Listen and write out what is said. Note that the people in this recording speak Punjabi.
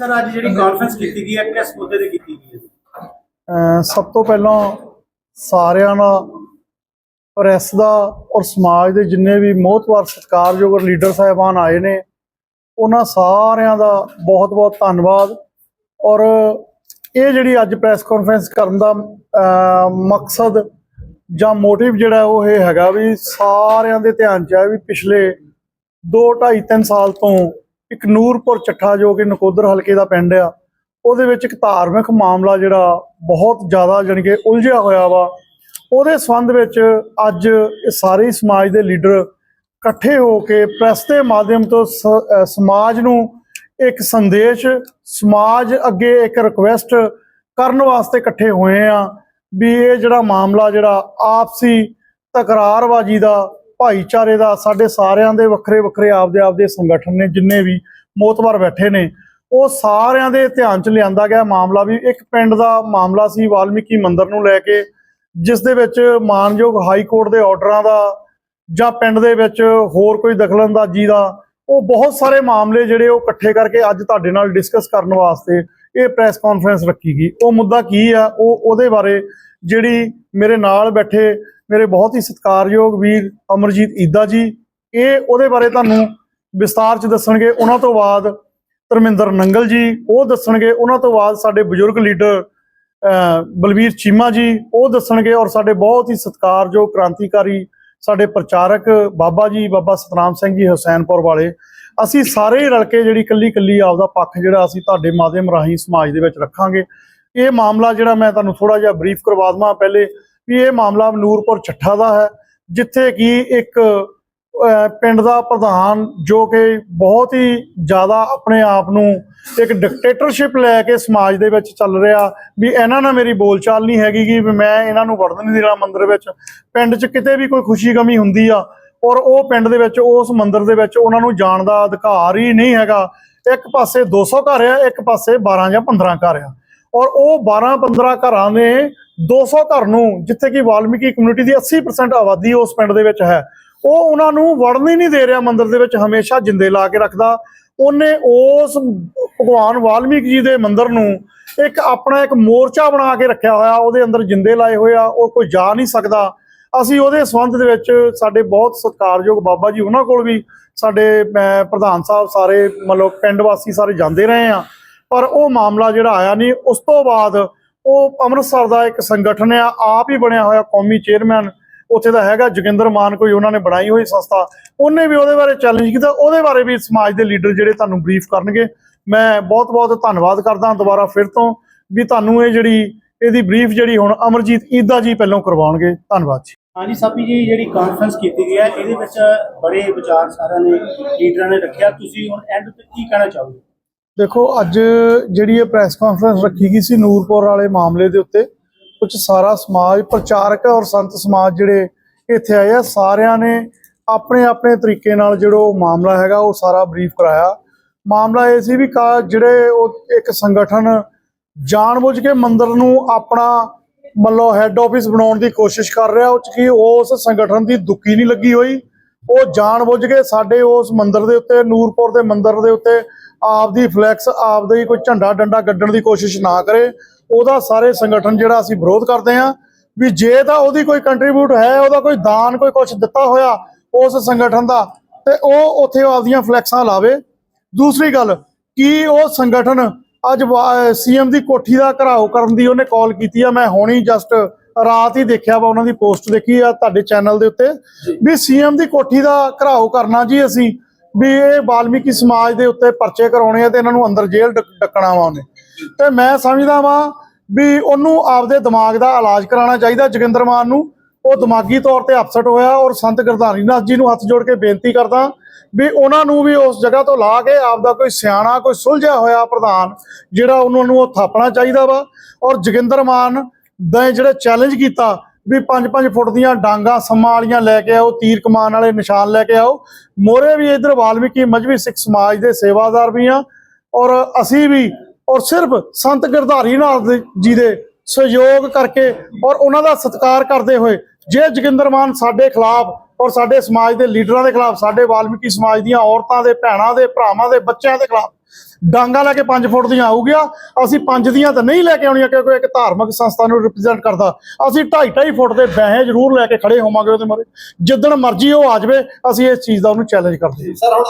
ਸਰ, ਅੱਜ ਜਿਹੜੀ ਕਾਨਫਰੰਸ ਕੀਤੀ ਗਈ ਹੈ, ਕਿਸ ਮੁੱਦੇ ਤੇ ਕੀਤੀ ਗਈ ਹੈ? ਸਭ ਤੋਂ ਪਹਿਲਾਂ ਸਾਰਿਆਂ ਦਾ ਪ੍ਰੈਸ ਦਾ ਔਰ ਸਮਾਜ ਦੇ ਜਿੰਨੇ ਵੀ ਮੋਹਤਵਾਰ ਸਤਿਕਾਰਯੋਗ ਲੀਡਰ ਸਾਹਿਬਾਨ ਆਏ ਨੇ, ਉਹਨਾਂ ਸਾਰਿਆਂ ਦਾ ਬਹੁਤ-ਬਹੁਤ ਧੰਨਵਾਦ। ਔਰ ਇਹ ਜਿਹੜੀ ਅੱਜ ਪ੍ਰੈਸ ਕਾਨਫਰੰਸ ਕਰਨ ਦਾ ਮਕਸਦ ਜਾਂ ਮੋਟਿਵ ਜਿਹੜਾ ਉਹ ਇਹ ਹੈਗਾ ਵੀ ਸਾਰਿਆਂ ਦੇ ਧਿਆਨ 'ਚ ਹੈ ਵੀ ਪਿਛਲੇ 2 2.5 3 ਸਾਲ ਤੋਂ ਇੱਕ ਨੂਰਪੁਰ ਚੱਠਾ ਜੋ ਕਿ ਨਕੋਦਰ ਹਲਕੇ ਦਾ ਪਿੰਡ ਆ, ਉਹਦੇ ਵਿੱਚ ਇੱਕ ਧਾਰਮਿਕ ਮਾਮਲਾ ਜਿਹੜਾ ਬਹੁਤ ਜ਼ਿਆਦਾ ਜਾਣੀ ਕਿ ਉਲਝਿਆ ਹੋਇਆ ਵਾ। ਉਹਦੇ ਸੰਬੰਧ ਵਿੱਚ ਅੱਜ ਇਹ ਸਾਰੇ ਸਮਾਜ ਦੇ ਲੀਡਰ ਇਕੱਠੇ ਹੋ ਕੇ ਪ੍ਰੈਸ ਦੇ ਮਾਧਿਅਮ ਤੋਂ ਸ- ਸਮਾਜ ਨੂੰ ਇੱਕ ਸੰਦੇਸ਼, ਸਮਾਜ ਅੱਗੇ ਇੱਕ ਰਿਕੁਐਸਟ ਕਰਨ ਵਾਸਤੇ ਇਕੱਠੇ ਹੋਏ ਆ ਵੀ ਇਹ ਜਿਹੜਾ ਮਾਮਲਾ ਜਿਹੜਾ ਆਪਸੀ ਤਕਰਾਰਬਾਜੀ ਦਾ ਭਾਈਚਾਰੇ ਦਾ, ਸਾਡੇ ਸਾਰਿਆਂ ਦੇ ਵੱਖਰੇ ਵੱਖਰੇ ਆਪਦੇ ਆਪਦੇ ਸੰਗਠਨ ਨੇ, ਜਿੰਨੇ ਵੀ ਮੋਤਬਰ ਬੈਠੇ ਨੇ, ਉਹ ਸਾਰਿਆਂ ਦੇ ਧਿਆਨ ਚ ਲਿਆਂਦਾ ਗਿਆ ਮਾਮਲਾ ਵੀ। ਇੱਕ ਪਿੰਡ ਦਾ ਮਾਮਲਾ ਸੀ, ਵਾਲਮੀਕੀ ਮੰਦਿਰ ਨੂੰ ਲੈ ਕੇ, ਜਿਸ ਦੇ ਵਿੱਚ ਮਾਨਯੋਗ ਹਾਈ ਕੋਰਟ ਦੇ ਆਰਡਰਾਂ ਦਾ ਜਾਂ ਪਿੰਡ ਦੇ ਵਿੱਚ ਹੋਰ ਕੋਈ ਦਖਲਅੰਦਾਜ਼ੀ ਦਾ, ਉਹ ਬਹੁਤ ਸਾਰੇ ਮਾਮਲੇ ਜਿਹੜੇ ਉਹ ਇਕੱਠੇ ਕਰਕੇ ਅੱਜ ਤੁਹਾਡੇ ਨਾਲ ਡਿਸਕਸ ਕਰਨ ਵਾਸਤੇ ਇਹ ਪ੍ਰੈਸ ਕਾਨਫਰੰਸ ਰੱਖੀ ਗਈ। ਉਹ ਮੁੱਦਾ ਕੀ ਆ? ਉਹ ਉਹਦੇ ਬਾਰੇ ਜਿਹੜੀ ਮੇਰੇ ਨਾਲ ਬੈਠੇ ਮੇਰੇ ਬਹੁਤ ਹੀ ਸਤਿਕਾਰਯੋਗ ਵੀਰ ਅਮਰਜੀਤ ਈਦਾ ਜੀ ਇਹ ਉਹਦੇ ਬਾਰੇ ਤੁਹਾਨੂੰ ਵਿਸਤਾਰ ਚ ਦੱਸਣਗੇ। ਉਹਨਾਂ ਤੋਂ ਬਾਅਦ ਧਰਮਿੰਦਰ ਨੰਗਲ ਜੀ ਉਹ ਦੱਸਣਗੇ। ਉਹਨਾਂ ਤੋਂ ਬਾਅਦ ਸਾਡੇ ਬਜ਼ੁਰਗ ਲੀਡਰ ਅਹ, ਬਲਵੀਰ ਚੀਮਾ ਜੀ ਉਹ ਦੱਸਣਗੇ। ਔਰ ਸਾਡੇ ਬਹੁਤ ਹੀ ਸਤਿਕਾਰਯੋਗ ਕ੍ਰਾਂਤੀਕਾਰੀ ਸਾਡੇ ਪ੍ਰਚਾਰਕ ਬਾਬਾ ਜੀ ਬਾਬਾ ਸਤਨਾਮ ਸਿੰਘ ਜੀ ਹੁਸੈਨਪੁਰ ਵਾਲੇ। ਅਸੀਂ ਸਾਰੇ ਹੀ ਰਲ ਕੇ ਜਿਹੜੀ ਕੱਲੀ ਕੱਲੀ ਆਪਦਾ ਪੱਖ ਜਿਹੜਾ ਅਸੀਂ ਤੁਹਾਡੇ ਮਾਧਿਅਮ ਰਾਹੀਂ ਸਮਾਜ ਦੇ ਵਿੱਚ ਰੱਖਾਂਗੇ। ਇਹ ਮਾਮਲਾ ਜਿਹੜਾ ਮੈਂ ਤੁਹਾਨੂੰ ਥੋੜਾ ਜਿਹਾ ਬਰੀਫ ਕਰਵਾ ਦਵਾਂ ਪਹਿਲੇ ਵੀ ਇਹ ਮਾਮਲਾ ਨੂਰਪੁਰ ਛੱਠਾ ਦਾ ਹੈ, ਜਿੱਥੇ ਕਿ ਇੱਕ ਪਿੰਡ ਦਾ ਪ੍ਰਧਾਨ ਜੋ ਕਿ ਬਹੁਤ ਹੀ ਜ਼ਿਆਦਾ ਆਪਣੇ ਆਪ ਨੂੰ ਇੱਕ ਡਿਕਟੇਟਰਸ਼ਿਪ ਲੈ ਕੇ ਸਮਾਜ ਦੇ ਵਿੱਚ ਚੱਲ ਰਿਹਾ ਵੀ ਇਹਨਾਂ ਨਾਲ ਮੇਰੀ ਬੋਲਚਾਲ ਨਹੀਂ ਹੈਗੀ ਕਿ ਵੀ ਮੈਂ ਇਹਨਾਂ ਨੂੰ ਵੜਨ ਨਹੀਂ ਦੇਣਾ ਮੰਦਿਰ ਵਿੱਚ। ਪਿੰਡ 'ਚ ਕਿਤੇ ਵੀ ਕੋਈ ਖੁਸ਼ੀ ਗਮੀ ਹੁੰਦੀ ਆ ਔਰ ਉਹ ਪਿੰਡ ਦੇ ਵਿੱਚ, ਉਸ ਮੰਦਿਰ ਦੇ ਵਿੱਚ ਉਹਨਾਂ ਨੂੰ ਜਾਣ ਦਾ ਅਧਿਕਾਰ ਹੀ ਨਹੀਂ ਹੈਗਾ। ਇੱਕ ਪਾਸੇ 200 ਘਰ ਆ, ਇੱਕ ਪਾਸੇ 12 ਜਾਂ 15 ਘਰ ਆ। ਔਰ ਉਹ 12 15 ਘਰਾਂ ਨੇ 200 ਘਰ ਨੂੰ, ਜਿੱਥੇ ਕਿ ਵਾਲਮੀਕੀ ਕਮਿਊਨਿਟੀ ਦੀ 80% ਆਬਾਦੀ ਉਸ ਪਿੰਡ ਦੇ ਵਿੱਚ ਹੈ। ਉਹ ਉਹਨਾਂ ਨੂੰ ਵੜਨ ਹੀ ਨਹੀਂ ਦੇ ਰਿਹਾ ਮੰਦਿਰ ਦੇ ਵਿੱਚ, ਹਮੇਸ਼ਾ ਜਿੰਦੇ ਲਾ ਕੇ ਰੱਖਦਾ। ਉਹਨੇ ਉਸ ਭਗਵਾਨ ਵਾਲਮੀਕ ਜੀ ਦੇ ਮੰਦਿਰ ਨੂੰ ਇੱਕ ਆਪਣਾ ਇੱਕ ਮੋਰਚਾ ਬਣਾ ਕੇ ਰੱਖਿਆ ਹੋਇਆ, ਉਹਦੇ ਅੰਦਰ ਜਿੰਦੇ ਲਾਏ ਹੋਏ ਆ, ਉਹ ਕੋਈ ਜਾ ਨਹੀਂ ਸਕਦਾ। ਅਸੀਂ ਉਹਦੇ ਸੰਬੰਧ ਦੇ ਵਿੱਚ ਸਾਡੇ ਬਹੁਤ ਸਤਿਕਾਰਯੋਗ ਬਾਬਾ ਜੀ, ਉਹਨਾਂ ਕੋਲ ਵੀ ਸਾਡੇ ਪ੍ਰਧਾਨ ਸਾਹਿਬ ਸਾਰੇ, ਮਤਲਬ ਪਿੰਡ ਵਾਸੀ ਸਾਰੇ ਜਾਂਦੇ ਰਹੇ ਆ। ਪਰ ਉਹ ਮਾਮਲਾ ਜਿਹੜਾ ਆਇਆ ਨਹੀਂ, ਉਸ ਤੋਂ ਬਾਅਦ ਉਹ ਅੰਮ੍ਰਿਤਸਰ ਦਾ ਇੱਕ ਸੰਗਠਨ ਆ, ਆਪ ਹੀ ਬਣਿਆ ਹੋਇਆ ਕੌਮੀ ਚੇਅਰਮੈਨ। ਉੱਥੇ ਦਾ ਹੈਗਾ ਜੋਗਿੰਦਰ ਮਾਨ, ਕੋਈ ਉਹਨਾਂ ਨੇ ਬਣਾਈ ਹੋਈ ਸੰਸਥਾ। ਉਹਨੇ ਵੀ ਉਹਦੇ ਬਾਰੇ ਚੈਲੰਜ ਕੀਤਾ, ਉਹਦੇ ਬਾਰੇ ਵੀ ਸਮਾਜ ਦੇ ਲੀਡਰ ਜਿਹੜੇ ਤੁਹਾਨੂੰ ਬਰੀਫ ਕਰਨਗੇ। ਮੈਂ ਬਹੁਤ ਬਹੁਤ ਧੰਨਵਾਦ ਕਰਦਾ ਦੁਬਾਰਾ ਫਿਰ ਤੋਂ ਵੀ ਤੁਹਾਨੂੰ ਇਹ ਜਿਹੜੀ, ਇਹਦੀ ਬਰੀਫ ਜਿਹੜੀ ਹੁਣ ਅਮਰਜੀਤ ਈਦਾ ਜੀ ਪਹਿਲਾਂ ਕਰਵਾਉਣਗੇ। ਧੰਨਵਾਦ ਜੀ। ਹਾਂਜੀ ਸਾਬੀ ਜੀ, ਜਿਹੜੀ ਕਾਨਫਰੰਸ ਕੀਤੀ ਗਈ ਹੈ, ਇਹਦੇ ਵਿੱਚ ਬੜੇ ਵਿਚਾਰ ਸਾਰਿਆਂ ਨੇ ਲੀਡਰਾਂ ਨੇ ਰੱਖਿਆ। ਤੁਸੀਂ ਹੁਣ ਐਂਡ ਤੇ ਕੀ ਕਹਿਣਾ ਚਾਹੋਗੇ? ਦੇਖੋ, ਅੱਜ ਜਿਹੜੀ ਇਹ ਪ੍ਰੈਸ ਕਾਨਫਰੰਸ ਰੱਖੀ ਗਈ ਸੀ ਨੂਰਪੁਰ ਵਾਲੇ ਮਾਮਲੇ ਦੇ ਉੱਤੇ ਕੁਝ ਸਾਰਾ ਸਮਾਜ, ਪ੍ਰਚਾਰਕ ਔਰ ਸੰਤ ਸਮਾਜ ਜਿਹੜੇ ਇੱਥੇ ਆਏ ਆ, ਸਾਰਿਆਂ ਨੇ ਆਪਣੇ ਆਪਣੇ ਤਰੀਕੇ ਨਾਲ ਜਿਹੜਾ ਮਾਮਲਾ ਹੈਗਾ, ਉਹ ਸਾਰਾ ਬਰੀਫ ਕਰਾਇਆ। ਮਾਮਲਾ ਇਹ ਸੀ ਵੀ ਕਾ ਜਿਹੜੇ ਉਹ ਇੱਕ ਸੰਗਠਨ ਜਾਣਬੁੱਝ ਕੇ ਮੰਦਰ ਨੂੰ ਆਪਣਾ ਮੱਲੋ ਹੈੱਡ ਆਫਿਸ ਬਣਾਉਣ ਦੀ ਕੋਸ਼ਿਸ਼ ਕਰ ਰਿਹਾ, ਉਹ ਚ ਕੀ ਉਸ ਸੰਗਠਨ ਦੀ ਦੁੱਕੀ ਨਹੀਂ ਲੱਗੀ ਹੋਈ। ਉਹ ਜਾਣਬੁੱਝ ਕੇ ਸਾਡੇ ਉਸ ਮੰਦਿਰ ਦੇ ਉੱਤੇ, ਨੂਰਪੁਰ ਦੇ ਮੰਦਿਰ ਦੇ ਉੱਤੇ ਆਪਦੀ ਫਲੈਕਸ ਆਪਦਾ ਹੀ ਕੋਈ ਝੰਡਾ ਡੰਡਾ ਗੱਡਣ ਦੀ ਕੋਸ਼ਿਸ਼ ਨਾ ਕਰੇ। ਉਹਦਾ ਸਾਰੇ ਸੰਗਠਨ ਜਿਹੜਾ ਅਸੀਂ ਵਿਰੋਧ ਕਰਦੇ ਹਾਂ ਵੀ ਜੇ ਤਾਂ ਉਹਦੀ ਕੋਈ ਕੰਟਰੀਬਿਊਟ ਹੈ, ਉਹਦਾ ਕੋਈ ਦਾਨ, ਕੋਈ ਕੁਝ ਦਿੱਤਾ ਹੋਇਆ ਉਸ ਸੰਗਠਨ ਦਾ, ਤੇ ਉਹ ਉੱਥੇ ਆਪਦੀਆਂ ਫਲੈਕਸਾਂ ਲਾਵੇ। ਦੂਸਰੀ ਗੱਲ, ਕੀ ਉਹ ਸੰਗਠਨ ਅੱਜ ਸੀਐਮ ਦੀ ਕੋਠੀ ਦਾ ਘਰਾਓ ਕਰਨ ਦੀ ਉਹਨੇ ਕਾਲ ਕੀਤੀ ਆ। ਮੈਂ ਹੁਣੀ ਜਸਟ ਰਾਤ ਹੀ ਦੇਖਿਆ ਵਾ ਉਹਨਾਂ ਦੀ ਪੋਸਟ ਦੇਖੀ ਆ ਤੁਹਾਡੇ ਚੈਨਲ ਦੇ ਉੱਤੇ। ਵੀ ਸੀਐਮ ਦੀ ਕੋਠੀ ਦਾ ਘਰਾਓ ਕਰਨਾ ਜੀ ਅਸੀਂ ਵੀ ਇਹ ਵਾਲਮੀਕੀ ਸਮਾਜ ਦੇ ਉੱਤੇ ਪਰਚੇ ਕਰਾਉਣੇ ਆ ਤੇ ਇਹਨਾਂ ਨੂੰ ਅੰਦਰ ਜੇਲ੍ਹ ਡੱਕ- ਡੱਕਣਾ ਵਾ ਉਹਨੇ। ਤੇ ਮੈਂ ਸਮਝਦਾ ਵਾਂ ਵੀ ਉਹਨੂੰ ਆਪਦੇ ਦਿਮਾਗ ਦਾ ਇਲਾਜ ਕਰਾਉਣਾ ਚਾਹੀਦਾ ਜੋਗਿੰਦਰ ਮਾਨ ਨੂੰ। ਉਹ ਦਿਮਾਗੀ ਤੌਰ ਤੇ ਅਪਸੈਟ ਹੋਇਆ ਔਰ ਸੰਤ ਗੁਰਧਾਰੀ ਨਾਥ ਜੀ ਨੂੰ ਹੱਥ ਜੋੜ ਕੇ ਬੇਨਤੀ ਕਰਦਾ ਵੀ ਉਹਨਾਂ ਨੂੰ ਵੀ ਉਸ ਜਗ੍ਹਾ ਤੋਂ ਲਾ ਕੇ ਆਪਦਾ ਕੋਈ ਸਿਆਣਾ, ਕੋਈ ਸੁਲਝਿਆ ਹੋਇਆ ਪ੍ਰਧਾਨ ਜਿਹੜਾ ਉਹਨਾਂ ਨੂੰ ਉਹ ਥਾਪਣਾ ਚਾਹੀਦਾ ਵਾ। ਔਰ ਜੋਗਿੰਦਰ ਮਾਨ ਦਾ ਜਿਹੜੇ ਚੈਲੰਜ ਕੀਤਾ ਵੀ 5-5 ਫੁੱਟ ਦੀਆਂ ਡਾਂਗਾ, ਸੰਮਾਂ ਵਾਲੀਆਂ ਲੈ ਕੇ ਆਓ, ਤੀਰ ਕਮਾਨ ਵਾਲੇ ਨਿਸ਼ਾਨ ਲੈ ਕੇ ਆਓ। ਮੋਰੇ ਵੀ ਇਧਰ ਵਾਲਮੀਕੀ ਮਜਬੀ ਸਿੱਖ ਸਮਾਜ ਦੇ ਸੇਵਾਦਾਰ ਵੀ ਆ। ਔਰ ਅਸੀਂ ਵੀ, ਔਰ ਸਿਰਫ ਸੰਤ ਗਿਰਧਾਰੀ ਨਾਥ ਜੀ ਦੇ ਸਹਿਯੋਗ ਕਰਕੇ ਔਰ ਉਹਨਾਂ ਦਾ ਸਤਿਕਾਰ ਕਰਦੇ ਹੋਏ ਜੇ ਜੋਗਿੰਦਰ ਮਾਨ ਸਾਡੇ ਖਿਲਾਫ ਔਰ ਸਾਡੇ ਸਮਾਜ ਦੇ ਲੀਡਰਾਂ ਦੇ ਖਿਲਾਫ, ਸਾਡੇ ਵਾਲਮੀਕੀ ਸਮਾਜ ਦੀਆਂ ਔਰਤਾਂ ਦੇ, ਭੈਣਾਂ ਦੇ, ਭਰਾਵਾਂ ਦੇ, ਬੱਚਿਆਂ ਦੇ ਖਿਲਾਫ ਡਾਂਗਾ ਲੈ ਕੇ 5 ਫੁੱਟ ਦੀਆਂ ਆਊਗੀਆਂ, ਅਸੀਂ 5 ਦੀਆਂ ਤਾਂ ਨਹੀਂ ਲੈ ਕੇ ਆਉਣੀਆਂ ਕਿਉਂਕਿ ਇੱਕ ਧਾਰਮਿਕ ਸੰਸਥਾ ਨੂੰ ਰਿਪਰੈਜ਼ੈਂਟ ਕਰਦਾ। ਅਸੀਂ 2.5 2.5 ਫੁੱਟ ਦੇ ਬੈਹੇ ਜ਼ਰੂਰ ਲੈ ਕੇ ਖੜੇ ਹੋਵਾਂਗੇ ਉਹਦੇ ਮਾਰੇ। ਜਿੱਦਣ ਮਰਜ਼ੀ ਉਹ ਆ ਜਾਵੇ, ਅਸੀਂ ਇਸ ਚੀਜ਼ ਦਾ ਉਹਨੂੰ ਚੈਲੰਜ ਕਰਦੇ ਹਾਂ। ਸਰ, ਹੁਣ